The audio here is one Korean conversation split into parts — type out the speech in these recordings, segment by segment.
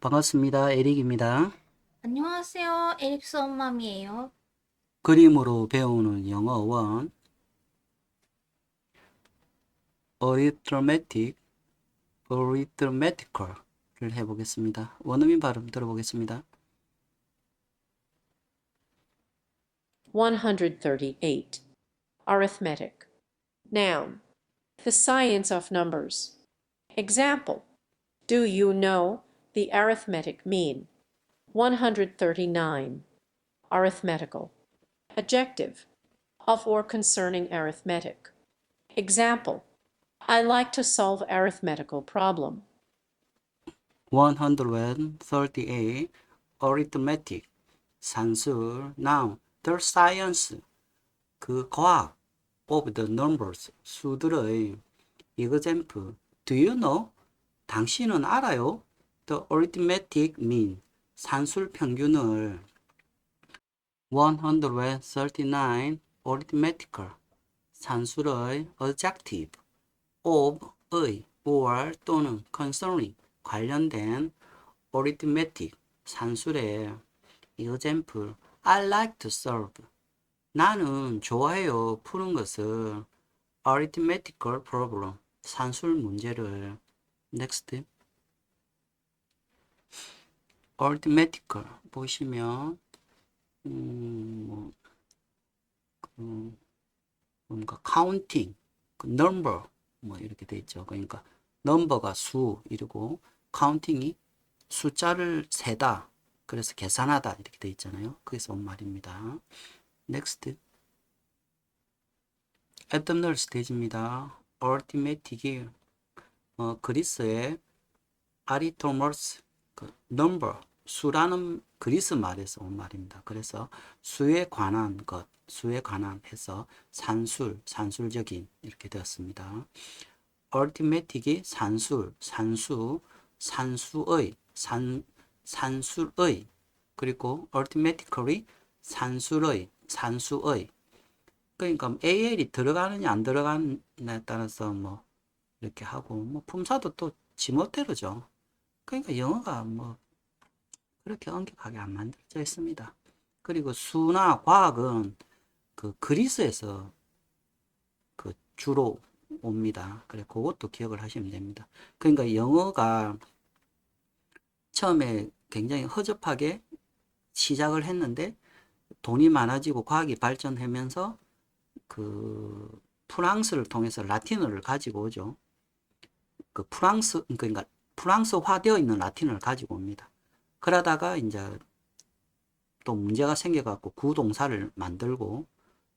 반갑습니다. 에릭입니다. 안녕하세요. 에릭스 엄맘이에요. 그림으로 배우는 영어 원 arithmetic, arithmetical을 해보겠습니다. 원어민 발음 들어보겠습니다. 138. Arithmetic. Noun. The science of numbers. Example. Do you know the arithmetic mean? 139. Arithmetical. Adjective. Of or concerning arithmetic. Example. I like to solve arithmetical problem. 138 arithmetic 산술 noun the science 그 과학 of the numbers 수들의 example do you know 당신은 알아요 The arithmetic mean 산술 평균을 139 arithmetical 산술의 adjective of의 or 또는 concerning 관련된 arithmetic 산술의 example I like to solve 나는 좋아해요 푸는 것을 arithmetical problem 산술 문제를 next arithmetical 보시면 음, 뭐, 그, 뭔가 counting 그 number 뭐 이렇게 돼 있죠. 그러니까 넘버가 수 이러고 카운팅이 숫자를 세다. 그래서 계산하다. 이렇게 돼 있잖아요. 그래서 온 말입니다. 넥스트 애덤널 스테이지입니다. 얼티메틱이 어, 그리스의 아리토머스 그 넘버 수라는 그리스 말에서 온 말입니다 그래서 수에 관한 것 수에 관한 해서 산술 산술적인 이렇게 되었습니다 arithmetic이 산술, 산수, 산수의, 산, 산술의, 그리고 arithmetically 산술의, 산수의. 그러니까 AL이 들어가느냐 안 들어가느냐에 따라서 뭐 이렇게 하고 뭐 품사도 또 지멋대로죠. 그러니까 영어가 뭐 그렇게 엄격하게 안 만들어져 있습니다. 그리고 수나 과학은 그 그리스에서 그 주로 옵니다. 그래, 그것도 기억을 하시면 됩니다. 그러니까 영어가 처음에 굉장히 허접하게 시작을 했는데 돈이 많아지고 과학이 발전하면서 그 프랑스를 통해서 라틴어를 가지고 오죠. 그 프랑스, 그러니까 프랑스화되어 있는 라틴어를 가지고 옵니다. 그러다가 이제 또 문제가 생겨갖고 구동사를 만들고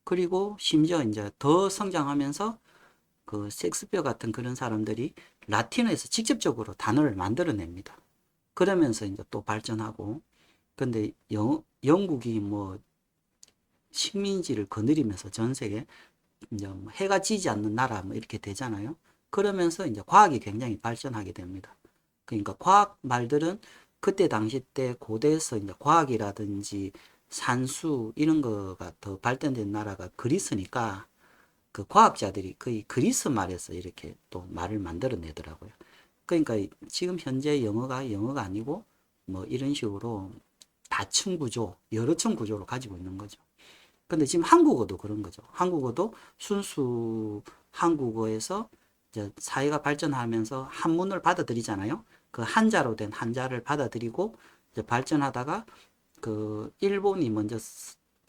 그리고 심지어 이제 더 성장하면서 그 섹스피어 같은 그런 사람들이 라틴어에서 직접적으로 단어를 만들어냅니다. 그러면서 이제 또 발전하고 근데 영, 영국이 뭐 식민지를 거느리면서 전 세계 이제 뭐 해가 지지 않는 나라 뭐 이렇게 되잖아요. 그러면서 이제 과학이 굉장히 발전하게 됩니다. 그러니까 과학 말들은 그때 당시 때 고대에서 이제 과학이라든지 산수 이런 거가 더 발전된 나라가 그리스니까 그 과학자들이 거의 그리스 말에서 이렇게 또 말을 만들어내더라고요. 그러니까 지금 현재 영어가 영어가 아니고 뭐 이런 식으로 다층 구조, 여러 층 구조로 가지고 있는 거죠. 근데 지금 한국어도 그런 거죠. 한국어도 순수 한국어에서 사회가 발전하면서 한문을 받아들이잖아요. 그 한자로 된 한자를 받아들이고 이제 발전하다가 그 일본이 먼저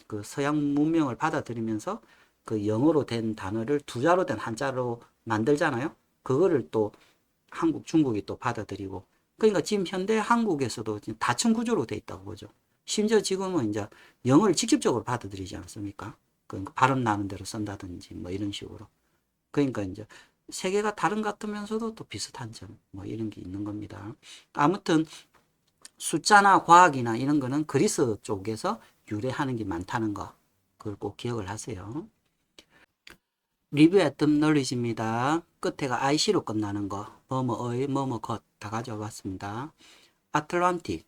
그 서양 문명을 받아들이면서 그 영어로 된 단어를 두 자로 된 한자로 만들잖아요. 그거를 또 한국, 중국이 또 받아들이고. 그러니까 지금 현대 한국에서도 다층 구조로 돼 있다고 보죠. 심지어 지금은 이제 영어를 직접적으로 받아들이지 않습니까? 그러니까 발음 나는 대로 쓴다든지 뭐 이런 식으로. 그러니까 이제 세계가 다른 것 같으면서도 또 비슷한 점, 뭐 이런 게 있는 겁니다. 아무튼 숫자나 과학이나 이런 거는 그리스 쪽에서 유래하는 게 많다는 거, 그걸 꼭 기억을 하세요. 리뷰 애덤 널리지입니다. 끝에가 IC로 끝나는 거, 뭐뭐의, 뭐뭐 것 다 가져와 봤습니다. 아틀란틱,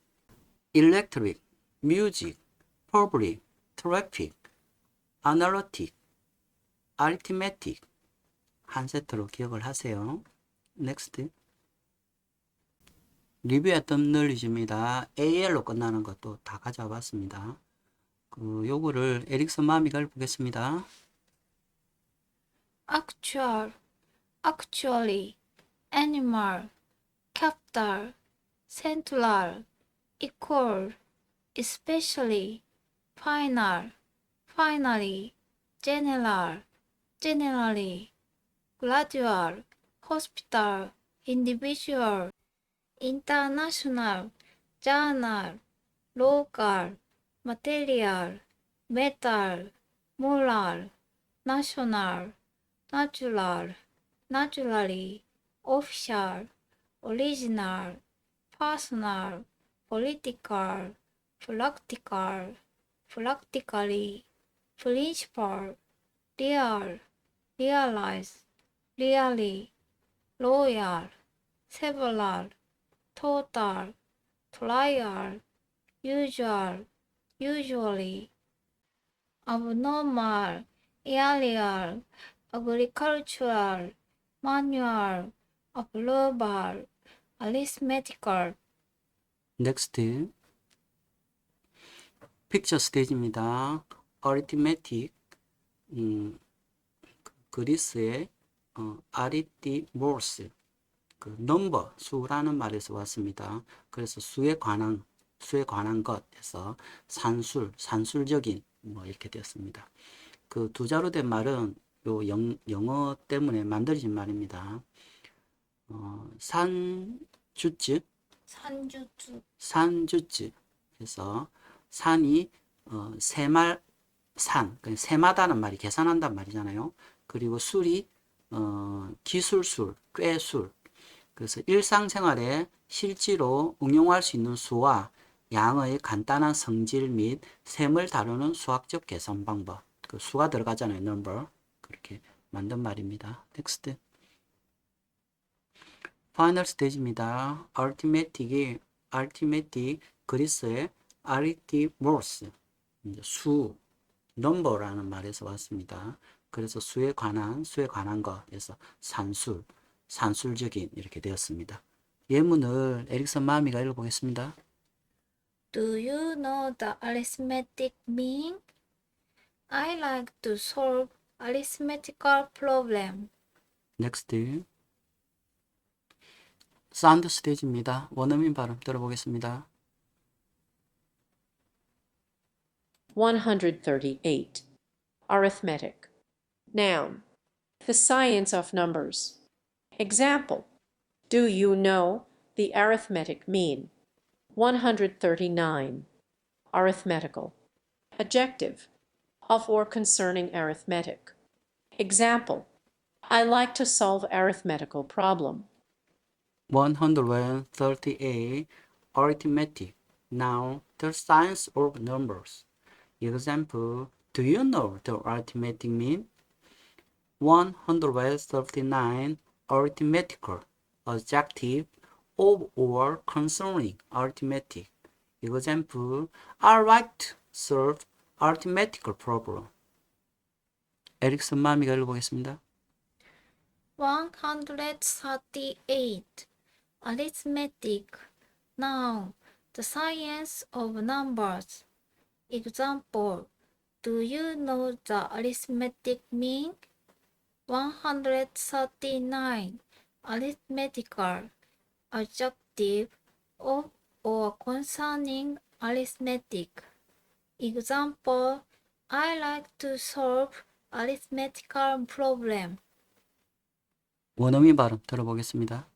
일렉트릭, 뮤직, 한 세트로 기억을 하세요. 넥스트 리뷰했던 knowledge입니다. AL로 끝나는 것도 다 가져와 봤습니다. 그 요거를 에릭슨 마미가 읽어보겠습니다. actual, actually, animal, capital, central, equal, especially, final, finally, general, generally, gradual, hospital, individual, international, journal, local, material, metal, moral, national, natural, naturally, official, original, personal, political, practical, practically, principal, real, realize, really, loyal, several, total, trial, usual, usually, abnormal, aerial, agricultural, manual, global, arithmetical, Next. 픽처 스테이지입니다. arithmetic. 음, 그- 그리스의 어, 아리티모스. 그 넘버 수라는 말에서 왔습니다. 그래서 수에 관한 수에 관한 것에서 산술, 산술적인 뭐 이렇게 되었습니다. 그 두 자로 된 말은 요 영, 영어 때문에 만들어진 말입니다. 어, 산주츠, 산주주, 산주츠. 그래서 산이 어, 세말 산, 그러니까 세마다는 말이 계산한단 말이잖아요. 그리고 술이 어, 기술술, 꾀술. 그래서 일상생활에 실제로 응용할 수 있는 수와 양의 간단한 성질 및 셈을 다루는 수학적 계산 방법. 그 수가 들어가잖아요. number. 그렇게 만든 말입니다. 텍스트. 파이널 스테이지입니다. arithmetic이 arithmetic 그리스의 아리티모스 수 넘버라는 말에서 왔습니다. 그래서 수에 관한 수에 관한 것에서 산술 산술적인 이렇게 되었습니다. 예문을 에릭슨 마미가 읽어보겠습니다. Do you know the arithmetic mean? I like to solve arithmetical problem. 넥스트 사운드 스테이지입니다. 원어민 발음 들어보겠습니다. 138. Arithmetic. Noun. The science of numbers. Example. Do you know the arithmetic mean? 139. Arithmetical. Adjective. Of or concerning arithmetic. Example. I like to solve arithmetical problem. 138 arithmetic now the science of numbers example do you know the arithmetic mean 139 arithmetical adjective of or concerning arithmetic example I like to solve arithmetical problem 에릭슨 마미가 읽어보겠습니다 138. Arithmetic. Noun. The science of numbers. Example. Do you know the arithmetic mean? 139. Arithmetical. Adjective of or concerning arithmetic. Example. I like to solve arithmetical problem. 원어민 발음 들어보겠습니다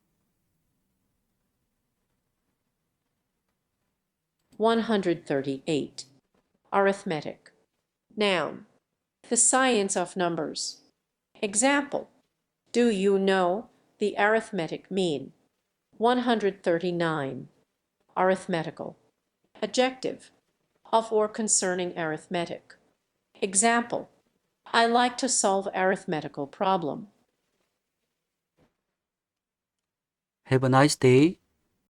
138. Arithmetic. Noun. The science of numbers. Example. Do you know the arithmetic mean? 139. Arithmetical. Adjective. Of or concerning arithmetic. Example. I like to solve arithmetical problem. Have a nice day